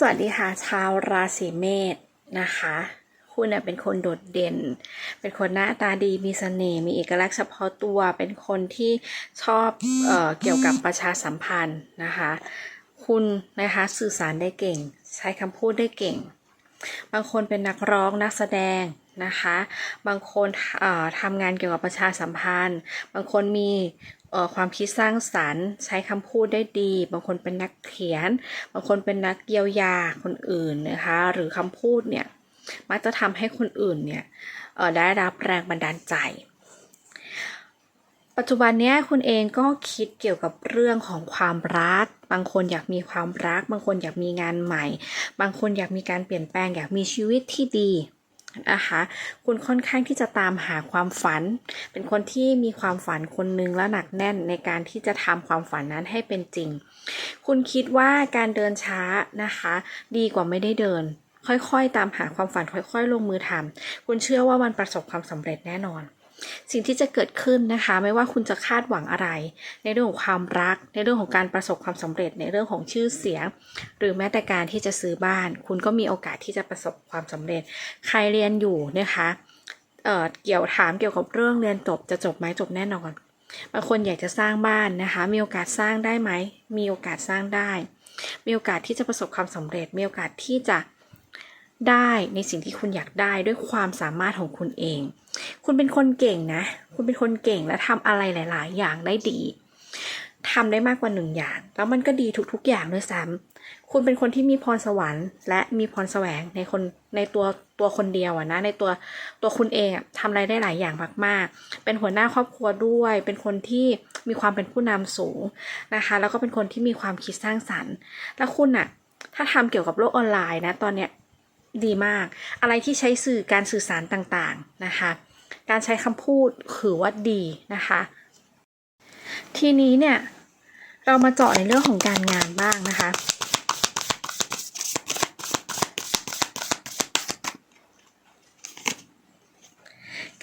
สวัสดีค่ะ ชาวราศีเมษนะคะ คุณเป็นคนโดดเด่น เป็นคนหน้าตาดีมีเสน่ห์มีเอกลักษณ์เฉพาะตัว เป็นคนที่ชอบเออเกี่ยวกับประชาสัมพันธ์นะคะ คุณนะคะสื่อสารได้เก่ง ใช้คำพูดได้เก่ง บางคนเป็นนักร้องนักแสดง นะคะ บางคนทำงานเกี่ยวกับประชาสัมพันธ์ บางคนมีความคิดสร้างสรรค์ใช้คำพูดได้ดี บางคนเป็นนักเขียน บางคนเป็นนักเยียวยาคนอื่นนะคะ หรือคำพูดเนี่ยมักจะทำให้คนอื่นเนี่ยได้รับแรงบันดาลใจ ปัจจุบันนี้คุณเองก็คิดเกี่ยวกับเรื่องของความรัก บางคนอยากมีความรัก บางคนอยากมีงานใหม่ บางคนอยากมีการเปลี่ยนแปลงอยากมีชีวิตที่ดี นะคะคุณค่อนข้างที่จะตามหาความฝัน เป็นคนที่มีความฝันคนหนึ่งและหนักแน่นในการที่จะทำความฝันนั้นให้เป็นจริง คุณคิดว่าการเดินช้านะคะ ดีกว่าไม่ได้เดิน ค่อยๆ ตามหาความฝันค่อย ๆ ลงมือทำคุณเชื่อว่ามันประสบความสำเร็จแน่นอน สิ่งที่จะเกิดขึ้นนะคะ ไม่ว่าคุณจะคาดหวังอะไร ในเรื่องของความรัก ในเรื่องของการประสบความสำเร็จ ในเรื่องของชื่อเสียง หรือแม้แต่การที่จะซื้อบ้าน คุณก็มีโอกาสที่จะประสบความสำเร็จ ใครเรียนอยู่นะคะเออเกี่ยวถามเกี่ยวกับเรื่องเรียนจบจะจบไหมจบแน่นอนบางคนอยากจะสร้างบ้านนะคะ มีโอกาสสร้างได้ไหม มีโอกาสสร้างได้ มีโอกาสที่จะประสบความสำเร็จ มีโอกาสที่จะ ได้ในสิ่งที่คุณอยากได้ด้วยความสามารถของคุณเอง คุณเป็นคนเก่งนะ คุณเป็นคนเก่งและทำอะไรหลาย ๆ อย่างได้ดีทำได้มากกว่าหนึ่งอย่าง แล้วมันก็ดีทุก ๆ อย่างด้วยซ้ำคุณเป็นคนที่มีพรสวรรค์ และมีพรแสวงในคนในตัวตัวคนเดียวอะนะในตัวตัวคุณเองอะทำอะไรได้หลายอย่างมาก ๆ เป็นหัวหน้าครอบครัวด้วย เป็นคนที่มีความเป็นผู้นำสูงนะคะ แล้วก็เป็นคนที่มีความคิดสร้างสรรค์ แล้วคุณอะถ้าทำเกี่ยวกับโลกออนไลน์นะตอนเนี้ย ดีมาก อะไรที่ใช้สื่อการสื่อสารต่างๆนะคะ การใช้คำพูดถือว่าดีนะคะ ทีนี้เนี่ยเรามาเจาะในเรื่องของการงานบ้างนะคะ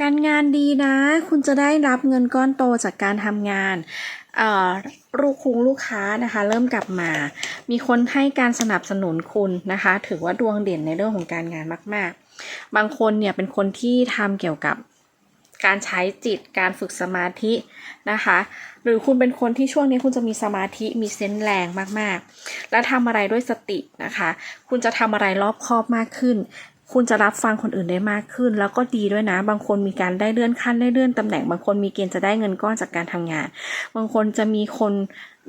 การงานดีนะ คุณจะได้รับเงินก้อนโตจากการทำงาน ลูกคุงลูกค้านะคะ เริ่มกลับมา มีคนให้การสนับสนุนคุณนะคะ ถือว่าดวงเด่นในเรื่องของการงานมาก ๆ บางคนเนี่ยเป็นคนที่ทำเกี่ยวกับการใช้จิตการฝึกสมาธินะคะ หรือคุณเป็นคนที่ช่วงนี้คุณจะมีสมาธิมีเซนส์แรงมากๆ และทำอะไรด้วยสตินะคะ คุณจะทำอะไรรอบคอบมากขึ้น คุณจะรับฟังคนอื่นได้มากขึ้น แล้วก็ดีด้วยนะ บางคนมีการได้เลื่อนขั้นได้เลื่อนตำแหน่ง บางคนมีเกณฑ์จะได้เงินก้อนจากการทำงาน บางคนจะมีคน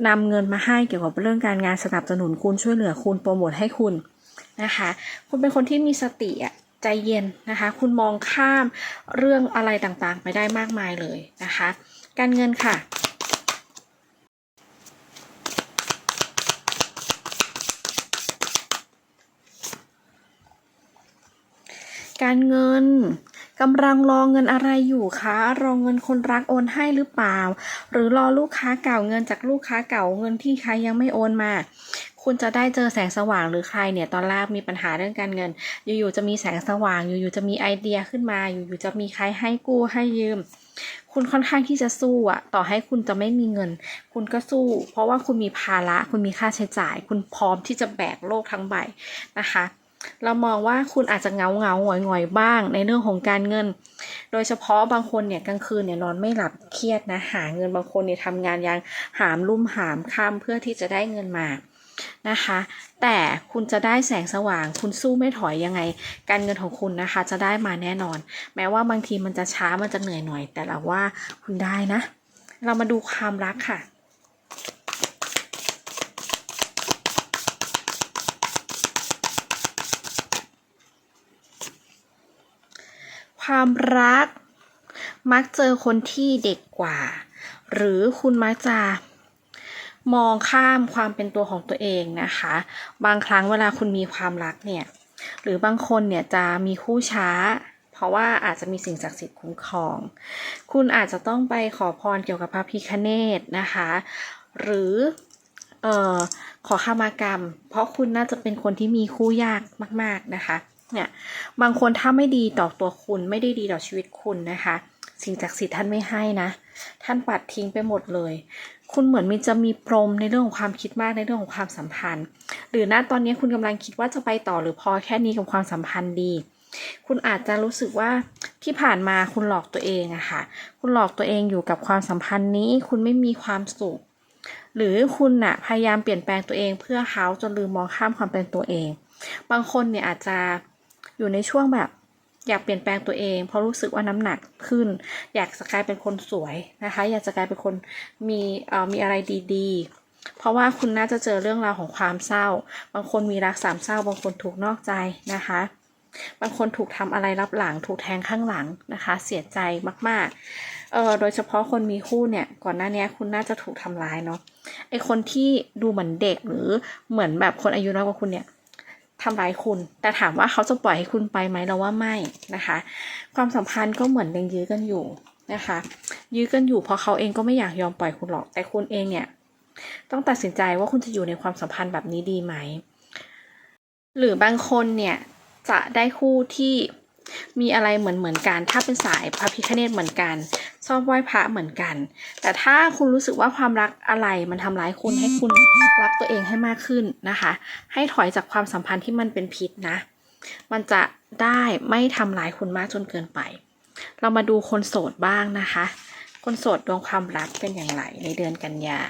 นำเงินมาให้เกี่ยวกับเรื่องการงานสนับสนุนคุณช่วยเหลือคุณโปรโมทให้คุณนะคะ คุณเป็นคนที่มีสติอะใจเย็นนะคะ คุณมองข้ามเรื่องอะไรต่างๆ ไปได้มากมายเลยนะคะ การเงินค่ะ การเงินกำลังรอเงินอะไรอยู่คะ รอเงินคนรักโอนให้หรือเปล่า หรือรอลูกค้าเก่าเงินจากลูกค้าเก่าเงินที่ใครยังไม่โอนมา คุณจะได้เจอแสงสว่างหรือใครเนี่ยตอนแรกมีปัญหาเรื่องการเงิน อยู่ๆจะมีแสงสว่าง อยู่ๆจะมีไอเดียขึ้นมา อยู่ๆจะมีใครให้กู้ให้ยืม คุณค่อนข้างที่จะสู้อะต่อให้คุณจะไม่มีเงิน คุณก็สู้ เพราะว่าคุณมีภาระ คุณมีค่าใช้จ่าย คุณพร้อมที่จะแบกโลกทั้งใบนะคะ เรามองว่าคุณอาจจะเงาเงาหงอยหงอยบ้าง ในเรื่องของการเงิน โดยเฉพาะบางคนเนี่ยกลางคืนเนี่ยนอนไม่หลับเครียดนะหาเงินบางคนเนี่ยทำงานยังหามลุ่มหามค่ำเพื่อที่จะได้เงินมานะคะ แต่คุณจะได้แสงสว่าง คุณสู้ไม่ถอยยังไง การเงินของคุณนะคะ จะได้มาแน่นอน แม้ว่าบางทีมันจะช้ามันจะเหนื่อยหน่อย แต่เราว่าคุณได้นะ เรามาดูความรักค่ะ ความรัก มักเจอคนที่เด็กกว่า หรือคุณมักจะมองข้ามความเป็นตัวของตัวเองนะคะ บางครั้งเวลาคุณมีความรักเนี่ย หรือบางคนเนี่ยจะมีคู่ช้า เพราะว่าอาจจะมีสิ่งศักดิ์สิทธิ์คุ้มครอง คุณอาจจะต้องไปขอพรเกี่ยวกับพระพิคเนตนะคะ หรือเอ่อขอขมากรรม เพราะคุณน่าจะเป็นคนที่มีคู่ยากมาก ๆนะคะ เนี่ยบางคนถ้าไม่ดีต่อตัวคุณไม่ได้ดีต่อชีวิตคุณนะคะ สิ่งศักดิ์สิทธิ์ท่านไม่ให้นะ ท่านปัดทิ้งไปหมดเลย คุณเหมือนมีจะมีปรมในเรื่องของความคิดมากในเรื่องของความสัมพันธ์ หรือณตอนนี้คุณกำลังคิดว่าจะไปต่อหรือพอแค่นี้กับความสัมพันธ์ดี คุณอาจจะรู้สึกว่าที่ผ่านมาคุณหลอกตัวเองอะค่ะ คุณหลอกตัวเองอยู่กับความสัมพันธ์นี้ คุณไม่มีความสุข หรือคุณน่ะพยายามเปลี่ยนแปลงตัวเองเพื่อเขาจนลืมมองข้ามความเป็นตัวเอง บางคนเนี่ยอาจจะ อยู่ในช่วงแบบอยากเปลี่ยนแปลงตัวเอง เพราะรู้สึกว่าน้ำหนักขึ้น อยากจะกลายเป็นคนสวยนะคะ อยากจะกลายเป็นคนมีเอ่อมีอะไรดีๆ เพราะว่าคุณน่าจะเจอเรื่องราวของความเศร้า บางคนมีรักสามเศร้า บางคนถูกนอกใจนะคะ บางคนถูกทำอะไรรับหลัง ถูกแทงข้างหลังนะคะ เสียใจมากๆเออโดยเฉพาะคนมีคู่เนี่ย ก่อนหน้านี้คุณน่าจะถูกทำร้ายเนาะไอคนที่ดูเหมือนเด็กหรือเหมือนแบบคนอายุน้อยกว่าคุณเนี่ย ทำร้ายคุณ แต่ถามว่าเขาจะปล่อยให้คุณไปไหมเราว่าไม่นะคะ ความสัมพันธ์ก็เหมือนยังยื้อกันอยู่นะคะ ยื้อกันอยู่เพราะเขาเองก็ไม่อยากยอมปล่อยคุณหรอกแต่คุณเองเนี่ยต้องตัดสินใจว่าคุณจะอยู่ในความสัมพันธ์แบบนี้ดีไหม หรือบางคนเนี่ยจะได้คู่ที่ มีอะไรเหมือนเหมือนกัน ถ้าเป็นสายพระพิคเนตเหมือนกันชอบไหว้พระเหมือนกัน แต่ถ้าคุณรู้สึกว่าความรักอะไรมันทำร้ายคุณให้คุณรักตัวเองให้มากขึ้นนะคะ ให้ถอยจากความสัมพันธ์ที่มันเป็นพิษนะ มันจะได้ไม่ทำร้ายคุณมากจนเกินไป เรามาดูคนโสดบ้างนะคะ คนโสดดวงความรักเป็นอย่างไรในเดือนกันยา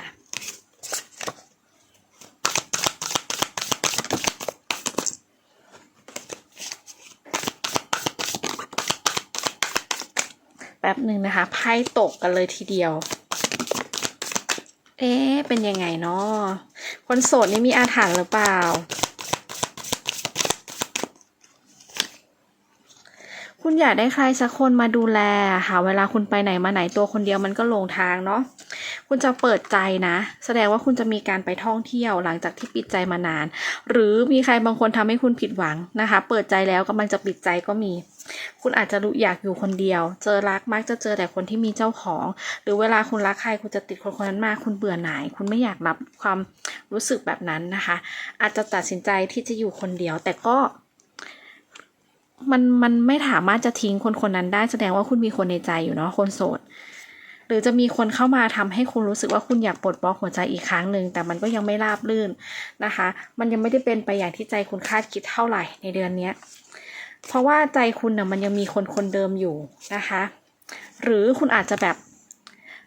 แป๊บหนึ่งนะคะไพ่ตกกันเลยทีเดียว เอ๊ะเป็นยังไงเนาะคนโสดนี่มีอาถรรพ์หรือเปล่า คุณอยากได้ใครสักคนมาดูแลค่ะ เวลาคุณไปไหนมาไหนตัวคนเดียวมันก็หลงทางเนาะ คุณจะเปิดใจนะ แสดงว่าคุณจะมีการไปท่องเที่ยวหลังจากที่ปิดใจมานาน หรือมีใครบางคนทำให้คุณผิดหวังนะคะ เปิดใจแล้วกำลังจะปิดใจก็มี คุณอาจจะรู้อยากอยู่คนเดียว เจอรักมักจะเจอแต่คนที่มีเจ้าของ หรือเวลาคุณรักใครคุณจะติดคนคนนั้นมากคุณเบื่อหน่าย คุณไม่อยากรับความรู้สึกแบบนั้นนะคะ อาจจะตัดสินใจที่จะอยู่คนเดียว แต่ก็มันมันไม่สามารถจะทิ้งคนคนนั้นได้แสดงว่าคุณมีคนในใจอยู่เนาะคนโสด หรือจะมีคนเข้ามาทำให้คุณรู้สึกว่าคุณอยากปลดบล็อกหัวใจอีกครั้งหนึ่งแต่มันก็ยังไม่ราบรื่นนะคะ มันยังไม่ได้เป็นไปอย่างที่ใจคุณคาดคิดเท่าไหร่ในเดือนเนี้ยเพราะว่าใจคุณน่ะมันยังมีคนคนเดิมอยู่นะคะ หรือคุณอาจจะแบบ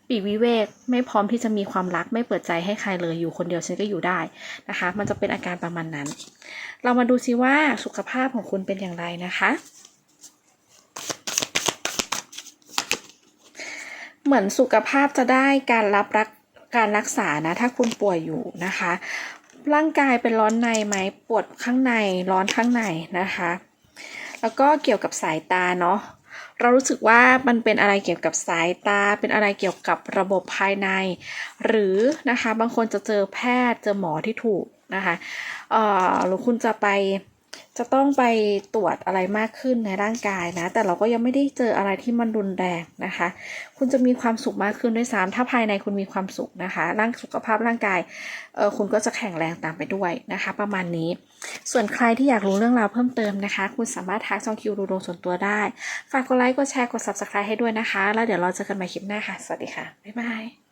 ปีกวิเวกไม่พร้อมที่จะมีความรักไม่เปิดใจให้ใครเลยอยู่คนเดียวฉันก็อยู่ได้นะคะ มันจะเป็นอาการประมาณนั้น เรามาดูซิว่าสุขภาพของคุณเป็นอย่างไรนะคะ เหมือนสุขภาพจะได้การรับรักการรักษานะ ถ้าคุณป่วยอยู่นะคะ ร่างกายเป็นร้อนในไหมปวดข้างในร้อนข้างในนะคะ แล้วก็เกี่ยวกับสายตาเนาะเรารู้สึกว่ามันเป็นอะไรเกี่ยวกับสายตา เป็นอะไรเกี่ยวกับระบบภายใน หรือนะคะบางคนจะเจอแพทย์เจอหมอที่ถูกนะคะเอ่อหรือคุณจะไป จะต้องไปตรวจอะไรมากขึ้นในร่างกายนะ แต่เราก็ยังไม่ได้เจออะไรที่มันรุนแรงนะคะ คุณจะมีความสุขมากขึ้นด้วยซ้ำถ้าภายในคุณมีความสุขนะคะ ร่างสุขภาพร่างกายเออคุณก็จะแข็งแรงตามไปด้วยนะคะ ประมาณนี้ ส่วนใครที่อยากรู้เรื่องราวเพิ่มเติมนะคะ คุณสามารถทักช่องคิวดูดวงส่วนตัวได้ ฝากกดไลค์กดแชร์กด subscribe ให้ด้วยนะคะ แล้วเดี๋ยวเราเจอกันใหม่คลิปหน้าค่ะ สวัสดีค่ะ บ๊ายบาย